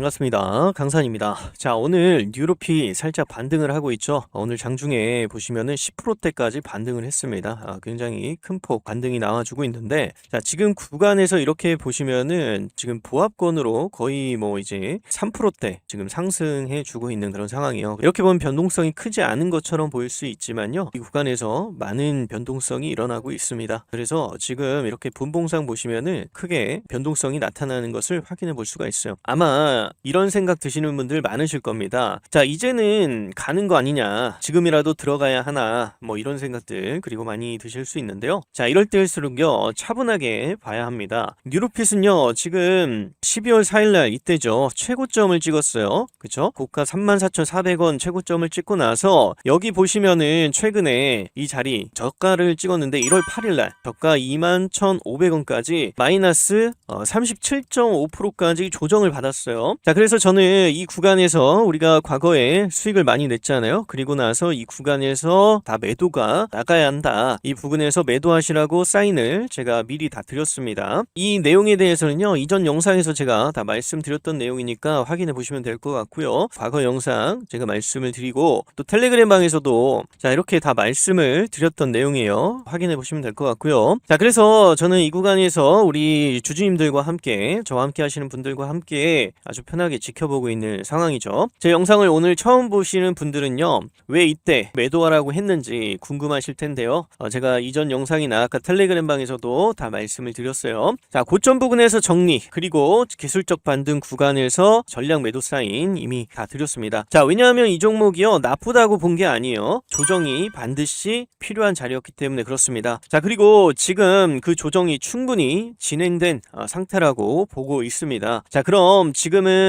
반갑습니다. 강산입니다. 자, 오늘 뉴로피 살짝 반등을 하고 있죠. 오늘 장중에 보시면은 10%대까지 반등을 했습니다. 아, 굉장히 큰 폭 반등이 나와주고 있는데, 자, 지금 구간에서 이렇게 보시면은 지금 보합권으로 거의 뭐 이제 3%대 지금 상승해 주고 있는 그런 상황이에요. 이렇게 보면 변동성이 크지 않은 것처럼 보일 수 있지만요. 이 구간에서 많은 변동성이 일어나고 있습니다. 그래서 지금 이렇게 분봉상 보시면은 크게 변동성이 나타나는 것을 확인해 볼 수가 있어요. 아마 이런 생각 드시는 분들 많으실 겁니다. 자, 이제는 가는 거 아니냐. 지금이라도 들어가야 하나. 뭐 이런 생각들 그리고 많이 드실 수 있는데요. 자, 이럴 때일수록요. 차분하게 봐야 합니다. 뉴로핏은요. 지금 12월 4일 날 이때죠. 최고점을 찍었어요. 그쵸? 고가 34,400원 최고점을 찍고 나서 여기 보시면은 최근에 이 자리 저가를 찍었는데 1월 8일 날 저가 21,500원까지 마이너스 어, 37.5%까지 조정을 받았어요. 자, 그래서 저는 이 구간에서 우리가 과거에 수익을 많이 냈잖아요. 그리고 나서 이 구간에서 다 매도가 나가야 한다. 이 부분에서 매도하시라고 사인을 제가 미리 다 드렸습니다. 이 내용에 대해서는요, 이전 영상에서 제가 다 말씀드렸던 내용이니까 확인해 보시면 될 것 같고요. 과거 영상 제가 말씀을 드리고 또 텔레그램 방에서도 자, 이렇게 다 말씀을 드렸던 내용이에요. 확인해 보시면 될 것 같고요. 자, 그래서 저는 이 구간에서 우리 주주님들과 함께 저와 함께 하시는 분들과 함께 아주 편하게 지켜보고 있는 상황이죠. 제 영상을 오늘 처음 보시는 분들은요. 왜 이때 매도하라고 했는지 궁금하실 텐데요. 어, 제가 이전 영상이나 아까 텔레그램 방에서도 다 말씀을 드렸어요. 자, 고점 부근에서 정리 그리고 기술적 반등 구간에서 전략 매도 사인 이미 다 드렸습니다. 자, 왜냐하면 이 종목이요. 나쁘다고 본 게 아니에요. 조정이 반드시 필요한 자리였기 때문에 그렇습니다. 자, 그리고 지금 그 조정이 충분히 진행된 어, 상태라고 보고 있습니다. 자, 그럼 지금은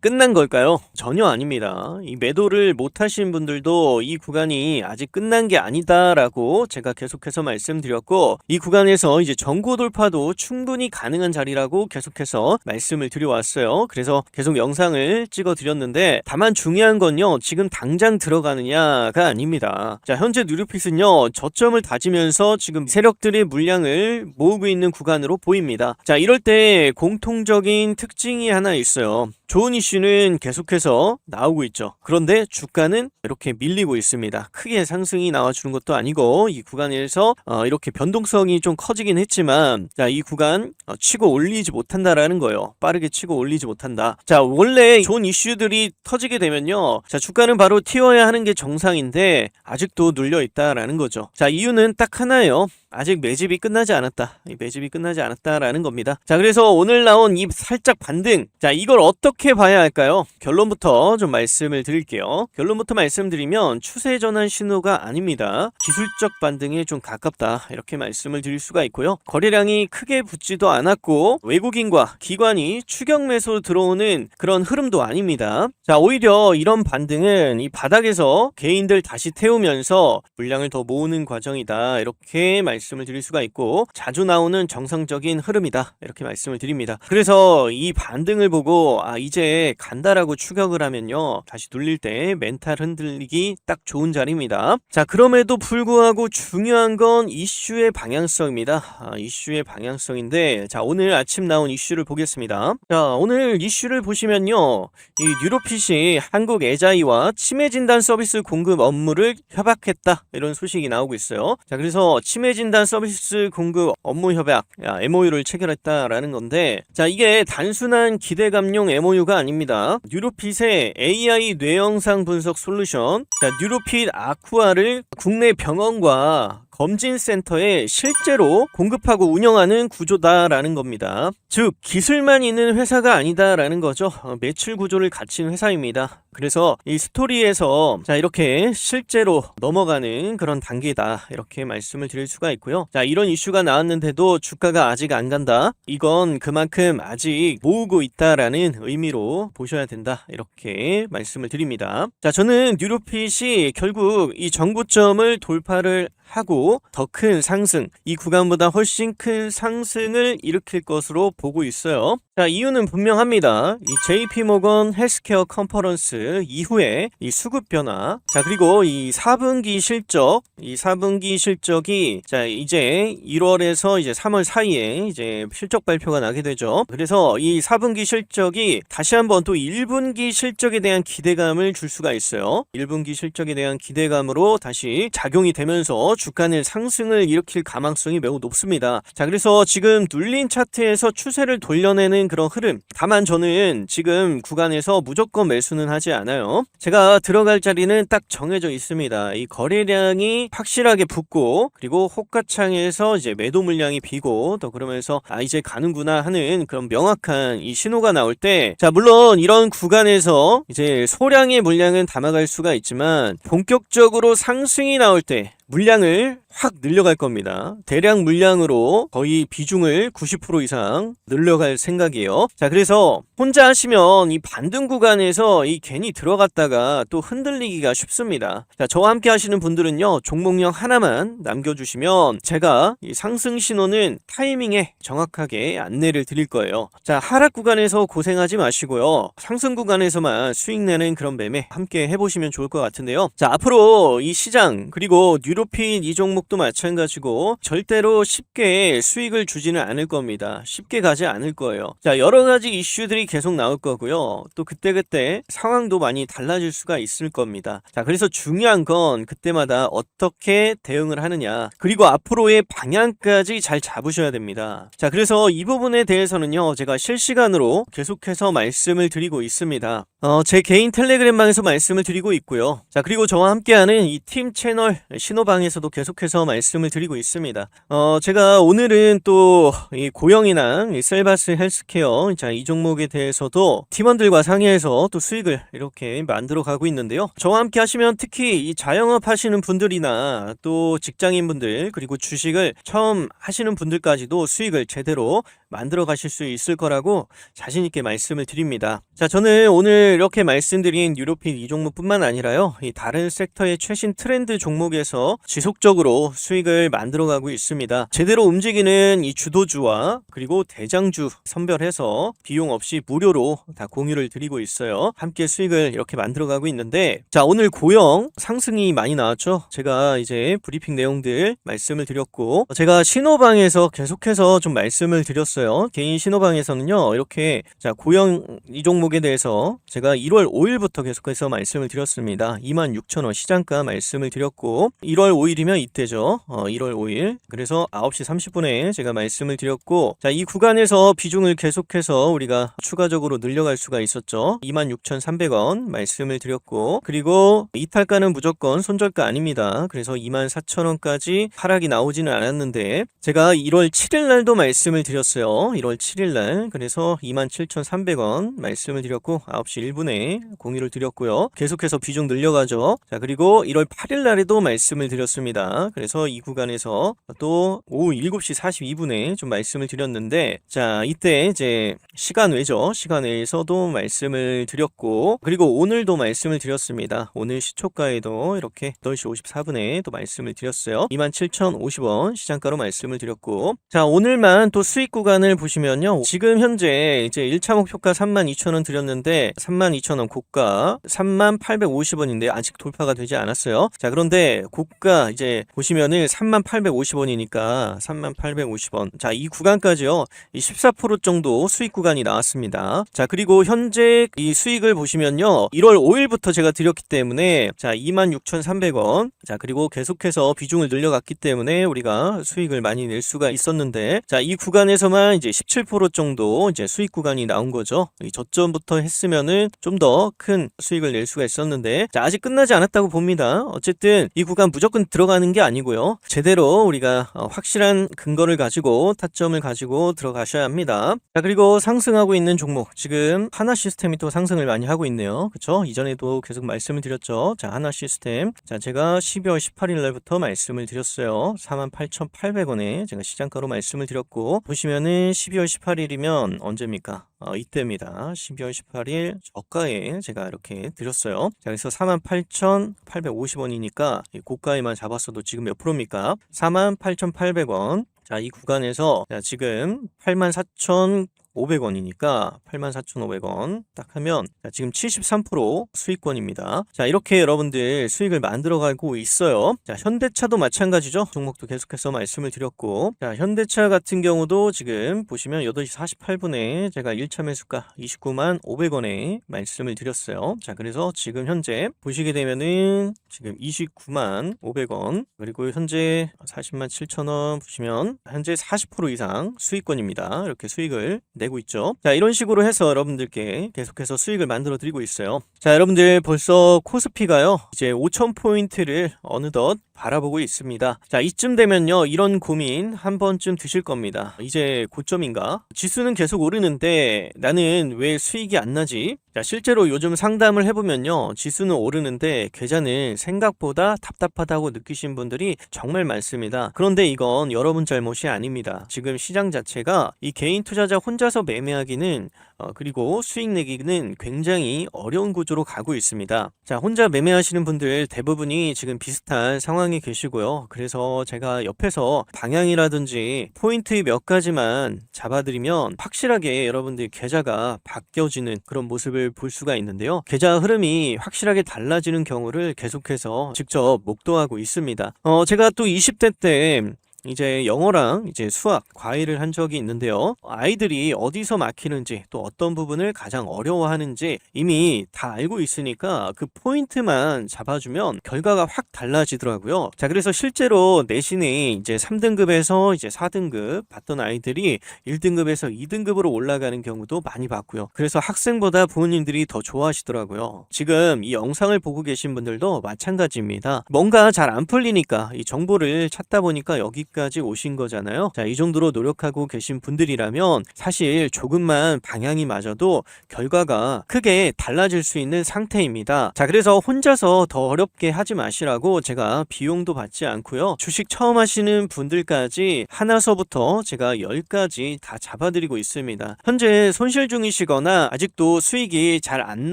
끝난 걸까요? 전혀 아닙니다. 이 매도를 못 하신 분들도 이 구간이 아직 끝난 게 아니다라고 제가 계속해서 말씀드렸고 이 구간에서 이제 전고 돌파도 충분히 가능한 자리라고 계속해서 말씀을 드려왔어요. 그래서 계속 영상을 찍어 드렸는데 다만 중요한 건요. 지금 당장 들어가느냐가 아닙니다. 자, 현재 뉴로핏은요. 저점을 다지면서 지금 세력들의 물량을 모으고 있는 구간으로 보입니다. 자, 이럴 때 공통적인 특징이 하나 있어요. 좋은 이슈는 계속해서 나오고 있죠. 그런데 주가는 이렇게 밀리고 있습니다. 크게 상승이 나와주는 것도 아니고 이 구간에서 어, 이렇게 변동성이 좀 커지긴 했지만 자, 이 구간 어, 치고 올리지 못한다라는 거예요. 빠르게 치고 올리지 못한다. 자, 원래 좋은 이슈들이 터지게 되면요. 자, 주가는 바로 튀어야 하는 게 정상인데 아직도 눌려 있다라는 거죠. 자, 이유는 딱 하나예요. 아직 매집이 끝나지 않았다. 이 매집이 끝나지 않았다라는 겁니다. 자, 그래서 오늘 나온 이 살짝 반등. 자, 이걸 어떻게 봐야 할까요? 결론부터 좀 말씀을 드릴게요. 결론부터 말씀드리면 추세 전환 신호가 아닙니다. 기술적 반등에 좀 가깝다. 이렇게 말씀을 드릴 수가 있고요. 거래량이 크게 붙지도 않 았고 외국인과 기관이 추격 매수 들어오는 그런 흐름도 아닙니다. 자, 오히려 이런 반등은 이 바닥에서 개인들 다시 태우면서 물량을 더 모으는 과정이다. 이렇게 말씀을 드릴 수가 있고 자주 나오는 정상적인 흐름이다. 이렇게 말씀을 드립니다. 그래서 이 반등을 보고 아 이제 간다라고 추격을 하면요. 다시 눌릴 때 멘탈 흔들리기 딱 좋은 자리입니다. 자, 그럼에도 불구하고 중요한 건 이슈의 방향성입니다. 아, 이슈의 방향성인데 자, 오늘 아침 나온 이슈를 보겠습니다. 자, 오늘 이슈를 보시면요. 이 뉴로핏이 한국 에자이와 치매 진단 서비스 공급 업무를 협약했다. 이런 소식이 나오고 있어요. 자, 그래서 치매 진단 서비스 공급 업무 협약 야, MOU를 체결했다라는 건데 자, 이게 단순한 기대감용 MOU가 아닙니다. 뉴로핏의 AI 뇌영상 분석 솔루션 자, 뉴로핏 아쿠아를 국내 병원과 검진센터에 실제로 공급하고 운영하는 구조다라는 겁니다. 즉, 기술만 있는 회사가 아니다라는 거죠. 어, 매출 구조를 갖춘 회사입니다. 그래서 이 스토리에서 자, 이렇게 실제로 넘어가는 그런 단계다. 이렇게 말씀을 드릴 수가 있고요. 자, 이런 이슈가 나왔는데도 주가가 아직 안 간다. 이건 그만큼 아직 모으고 있다라는 의미로 보셔야 된다. 이렇게 말씀을 드립니다. 자, 저는 뉴로핏이 결국 이 정고점을 돌파를 하고 더 큰 상승, 이 구간보다 훨씬 큰 상승을 일으킬 것으로 보고 있어요. 자, 이유는 분명합니다. 이 JP 모건 헬스케어 컨퍼런스 이후에 이 수급 변화. 자, 그리고 이 4분기 실적, 이 4분기 실적이 자, 이제 1월에서 이제 3월 사이에 이제 실적 발표가 나게 되죠. 그래서 이 4분기 실적이 다시 한번 또 1분기 실적에 대한 기대감을 줄 수가 있어요. 1분기 실적에 대한 기대감으로 다시 작용이 되면서 주가는 상승을 일으킬 가망성이 매우 높습니다. 자, 그래서 지금 눌린 차트에서 추세를 돌려내는 그런 흐름. 다만 저는 지금 구간에서 무조건 매수는 하지 않아요. 제가 들어갈 자리는 딱 정해져 있습니다. 이 거래량이 확실하게 붙고 그리고 호가창에서 이제 매도 물량이 비고 또 그러면서 아 이제 가는구나 하는 그런 명확한 이 신호가 나올 때 자 물론 이런 구간에서 이제 소량의 물량은 담아갈 수가 있지만 본격적으로 상승이 나올 때 물량을 확 늘려갈 겁니다. 대량 물량으로 거의 비중을 90% 이상 늘려갈 생각이에요. 자, 그래서 혼자 하시면 이 반등 구간에서 이 괜히 들어갔다가 또 흔들리기가 쉽습니다. 자, 저와 함께 하시는 분들은요, 종목명 하나만 남겨주시면 제가 이 상승 신호는 타이밍에 정확하게 안내를 드릴 거예요. 자, 하락 구간에서 고생하지 마시고요. 상승 구간에서만 수익 내는 그런 매매 함께 해보시면 좋을 것 같은데요. 자, 앞으로 이 시장 그리고 뉴 로핀 이 종목도 마찬가지고 절대로 쉽게 수익을 주지는 않을 겁니다. 쉽게 가지 않을 거예요. 자, 여러 가지 이슈들이 계속 나올 거고요. 또 그때그때 상황도 많이 달라질 수가 있을 겁니다. 자, 그래서 중요한 건 그때마다 어떻게 대응을 하느냐. 그리고 앞으로의 방향까지 잘 잡으셔야 됩니다. 자, 그래서 이 부분에 대해서는요, 제가 실시간으로 계속해서 말씀을 드리고 있습니다. 어, 제 개인 텔레그램 방에서 말씀을 드리고 있고요. 자, 그리고 저와 함께하는 이 팀 채널 신호 방에서도 계속해서 말씀을 드리고 있습니다. 어, 제가 오늘은 또 이 고영이랑 이 셀바스 헬스케어 자, 이 종목에 대해서도 팀원들과 상의해서 또 수익을 이렇게 만들어 가고 있는데요. 저와 함께 하시면 특히 이 자영업 하시는 분들이나 또 직장인 분들 그리고 주식을 처음 하시는 분들까지도 수익을 제대로 만들어 가실 수 있을 거라고 자신 있게 말씀을 드립니다. 자, 저는 오늘 이렇게 말씀드린 유로핀 이 종목뿐만 아니라요. 이 다른 섹터의 최신 트렌드 종목에서 지속적으로 수익을 만들어 가고 있습니다. 제대로 움직이는 이 주도주와 그리고 대장주 선별해서 비용 없이 무료로 다 공유를 드리고 있어요. 함께 수익을 이렇게 만들어 가고 있는데 자, 오늘 고영 상승이 많이 나왔죠. 제가 이제 브리핑 내용들 말씀을 드렸고 제가 신호방에서 계속해서 좀 말씀을 드렸어요. 개인 신호방에서는요. 이렇게 자, 고영 이 종목에 대해서 제가 1월 5일부터 계속해서 말씀을 드렸습니다. 26,000원 시장가 말씀을 드렸고 1월 5일이면 이때죠. 어, 1월 5일. 그래서 9시 30분에 제가 말씀을 드렸고 자, 이 구간에서 비중을 계속해서 우리가 추가적으로 늘려갈 수가 있었죠. 26,300원 말씀을 드렸고 그리고 이탈가는 무조건 손절가 아닙니다. 그래서 24,000원까지 하락이 나오지는 않았는데 제가 1월 7일 날도 말씀을 드렸어요. 1월 7일 날. 그래서 27,300원 말씀을 드렸고 9시 1분에 공유를 드렸고요. 계속해서 비중 늘려가죠. 자, 그리고 1월 8일 날에도 말씀을 드렸습니다. 그래서 이 구간에서 또 오후 7시 42분에 좀 말씀을 드렸는데 자, 이때 이제 시간 외죠. 시간 외에서도 말씀을 드렸고 그리고 오늘도 말씀을 드렸습니다. 오늘 시초가에도 이렇게 8시 54분에 또 말씀을 드렸어요. 27,050원 시장가로 말씀을 드렸고 자, 오늘만 또 수익 구간 을 보시면요. 지금 현재 이제 1차 목표가 32,000원 드렸는데 32,000원 고가 3850원인데 아직 돌파가 되지 않았어요. 자, 그런데 고가 이제 보시면은 3850원이니까 3850원. 자, 이 구간까지요. 이 14% 정도 수익 구간이 나왔습니다. 자, 그리고 현재 이 수익을 보시면요. 1월 5일부터 제가 드렸기 때문에 자, 26,300원. 자, 그리고 계속해서 비중을 늘려갔기 때문에 우리가 수익을 많이 낼 수가 있었는데 자, 이 구간에서만 이제 17% 정도 이제 수익 구간이 나온 거죠. 이 저점부터 했으면은 좀 더 큰 수익을 낼 수가 있었는데 자, 아직 끝나지 않았다고 봅니다. 어쨌든 이 구간 무조건 들어가는 게 아니고요. 제대로 우리가 어, 확실한 근거를 가지고 타점을 가지고 들어가셔야 합니다. 자, 그리고 상승하고 있는 종목 지금 하나 시스템이 또 상승을 많이 하고 있네요. 그렇죠? 이전에도 계속 말씀을 드렸죠. 자, 하나 시스템. 자, 제가 12월 18일 날부터 말씀을 드렸어요. 48,800원에 제가 시장가로 말씀을 드렸고 보시면은 12월 18일이면 언제입니까? 어, 이때입니다. 12월 18일 저가에 제가 이렇게 드렸어요. 자, 그래서 48,850원이니까 고가에만 잡았어도 지금 몇 프로입니까? 48,800원. 자, 이 구간에서 자, 지금 84,000 84,500원이니까 84,500원 딱 하면 자, 지금 73% 수익권입니다. 자, 이렇게 여러분들 수익을 만들어 가고 있어요. 자, 현대차도 마찬가지죠. 종목도 계속해서 말씀을 드렸고 자, 현대차 같은 경우도 지금 보시면 8시 48분에 제가 1차 매수가 29만 500원에 말씀을 드렸어요. 자, 그래서 지금 현재 보시게 되면은 지금 29만 500원 그리고 현재 40만 7천원 보시면 현재 40% 이상 수익권입니다. 이렇게 수익을 내고 있죠. 자, 이런 식으로 해서 여러분들께 계속해서 수익을 만들어 드리고 있어요. 자, 여러분들 벌써 코스피가요. 이제 5,000포인트를 어느덧 바라보고 있습니다. 자, 이쯤 되면요. 이런 고민 한 번쯤 드실 겁니다. 이제 고점인가? 지수는 계속 오르는데 나는 왜 수익이 안 나지? 자, 실제로 요즘 상담을 해보면요. 지수는 오르는데 계좌는 생각보다 답답하다고 느끼신 분들이 정말 많습니다. 그런데 이건 여러분 잘못이 아닙니다. 지금 시장 자체가 이 개인 투자자 혼자서 매매하기는 어, 그리고 수익 내기는 굉장히 어려운 구조로 가고 있습니다. 자, 혼자 매매하시는 분들 대부분이 지금 비슷한 상황에 계시고요. 그래서 제가 옆에서 방향이라든지 포인트 몇 가지만 잡아드리면 확실하게 여러분들 계좌가 바뀌어지는 그런 모습을 볼 수가 있는데요. 계좌 흐름이 확실하게 달라지는 경우를 계속해서 직접 목도하고 있습니다. 어, 제가 또 20대 때 이제 영어랑 이제 수학, 과외를 한 적이 있는데요. 아이들이 어디서 막히는지 또 어떤 부분을 가장 어려워하는지 이미 다 알고 있으니까 그 포인트만 잡아주면 결과가 확 달라지더라고요. 자, 그래서 실제로 내신에 이제 3등급에서 이제 4등급 받던 아이들이 1등급에서 2등급으로 올라가는 경우도 많이 봤고요. 그래서 학생보다 부모님들이 더 좋아하시더라고요. 지금 이 영상을 보고 계신 분들도 마찬가지입니다. 뭔가 잘 안 풀리니까 이 정보를 찾다 보니까 여기 여기까지 오신 거잖아요. 자, 이 정도로 노력하고 계신 분들이라면 사실 조금만 방향이 맞아도 결과가 크게 달라질 수 있는 상태입니다. 자, 그래서 혼자서 더 어렵게 하지 마시라고 제가 비용도 받지 않고요. 주식 처음 하시는 분들까지 하나서부터 제가 10까지 다 잡아드리고 있습니다. 현재 손실 중이시거나 아직도 수익이 잘 안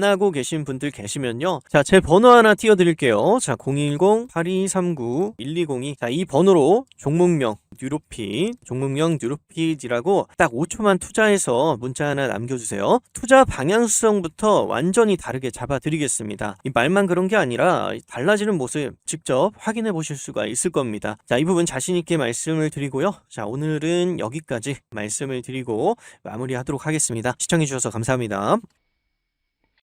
나고 계신 분들 계시면요. 자, 제 번호 하나 띄워드릴게요. 자, 010-8239-1202. 자, 이 번호로 종목 종목명 뉴로피 종목명 뉴로피지라고 딱 5초만 투자해서 문자 하나 남겨주세요. 투자 방향성부터 완전히 다르게 잡아드리겠습니다. 이 말만 그런 게 아니라 달라지는 모습 직접 확인해 보실 수가 있을 겁니다. 자, 이 부분 자신 있게 말씀을 드리고요. 자, 오늘은 여기까지 말씀을 드리고 마무리하도록 하겠습니다. 시청해 주셔서 감사합니다.